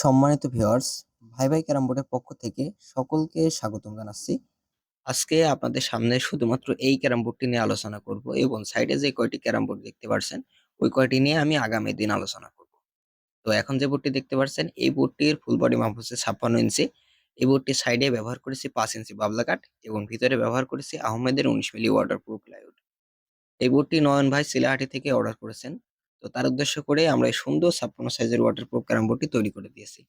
সম্মানিত ভিউয়ার্স ভাই ভাই ক্যারাম বোর্ডের পক্ষ থেকে সকলকে স্বাগতম জানাচ্ছি। আজকে আপনাদের সামনে শুধুমাত্র এই ক্যারাম বোর্ডটি নিয়ে আলোচনা করব এবং সাইডে যে কয়টি ক্যারাম বোর্ড দেখতে পাচ্ছেন ওই কয়টি নিয়ে আমি আগামী দিন আলোচনা করব। তো এখন যে বোর্ডটি দেখতে পাচ্ছেন এই বোর্ডটির ফুল বডি মাপ হচ্ছে ছাপ্পান্ন ইঞ্চি। এই বোর্ডটি সাইডে ব্যবহার করেছি পাঁচ ইঞ্চি বাবলা কাঠ এবং ভিতরে ব্যবহার করেছি আহমেদের উনিশ মিলি ওয়াটার প্রুফ প্লাইউড এই বোর্ডটি নয়ন ভাই সিলাহাটি থেকে অর্ডার করেছেন। তো তার উদ্দেশ্য করে আমরা এই সুন্দর ছাপ্পান্ন সাইজের ওয়াটার প্রুফ ক্যারাম বোর্ডটি তৈরি করে দিয়েছি।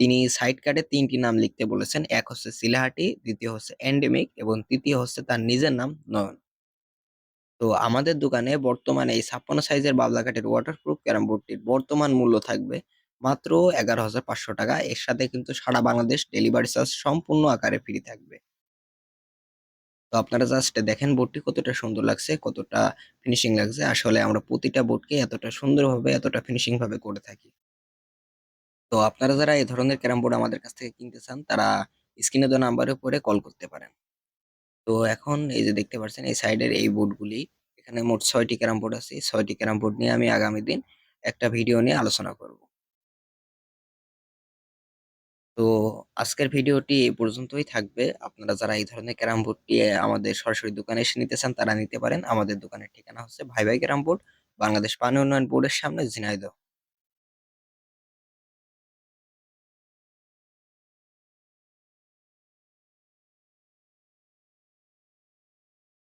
তিনি সাইড কার্ডে তিনটি নাম লিখতে বলেছেন, এক হচ্ছে সিলাহাটি দ্বিতীয় হচ্ছে এন্ডেমিক এবং তৃতীয় হচ্ছে তার নিজের নাম নয়ন। তো আমাদের দোকানে বর্তমানে এই ছাপ্পান্ন সাইজের বাবলা কাঠের ওয়াটার প্রুফ ক্যারাম বোর্ডটির বর্তমান মূল্য থাকবে মাত্র এগারো হাজার পাঁচশো টাকা। এর সাথে কিন্তু সারা বাংলাদেশ ডেলিভারি চার্জ সম্পূর্ণ আকারে ফ্রি থাকবে। তো আপনারা জাস্ট দেখেন বোর্ডটি কতটা সুন্দর লাগছে, কতটা ফিনিশিং লাগছে। আসলে আমরা প্রতিটা বোর্ডকে এতটা সুন্দরভাবে, এতটা ফিনিশিং ভাবে করে থাকি। তো আপনারা যারা এই ধরনের ক্যারাম বোর্ড আমাদের কাছ থেকে কিনতে চান, তারা স্ক্রিনে দেওয়া নাম্বারের উপরে কল করতে পারেন। তো এখন এই যে দেখতে পাচ্ছেন, এই সাইডের এই বোর্ডগুলি এখানে মোট ছয়টি ক্যারাম বোর্ড আছে। ছয়টি ক্যারাম বোর্ড নিয়ে আমি আগামী দিন একটা ভিডিও নিয়ে আলোচনা করব। তো আজকের ভিডিওটি এই পর্যন্তই থাকবে। আপনারা যারা এই ধরনের ক্যারাম বোর্ডটি আমাদের সরাসরি দোকানে এসে নিতে চান, তারা নিতে পারেন। আমাদের দোকানের ঠিকানা হচ্ছে ভাই ভাই ক্যারাম বোর্ড, বাংলাদেশ পানি উন্নয়ন বোর্ডের সামনে, ঝিনাইদহ।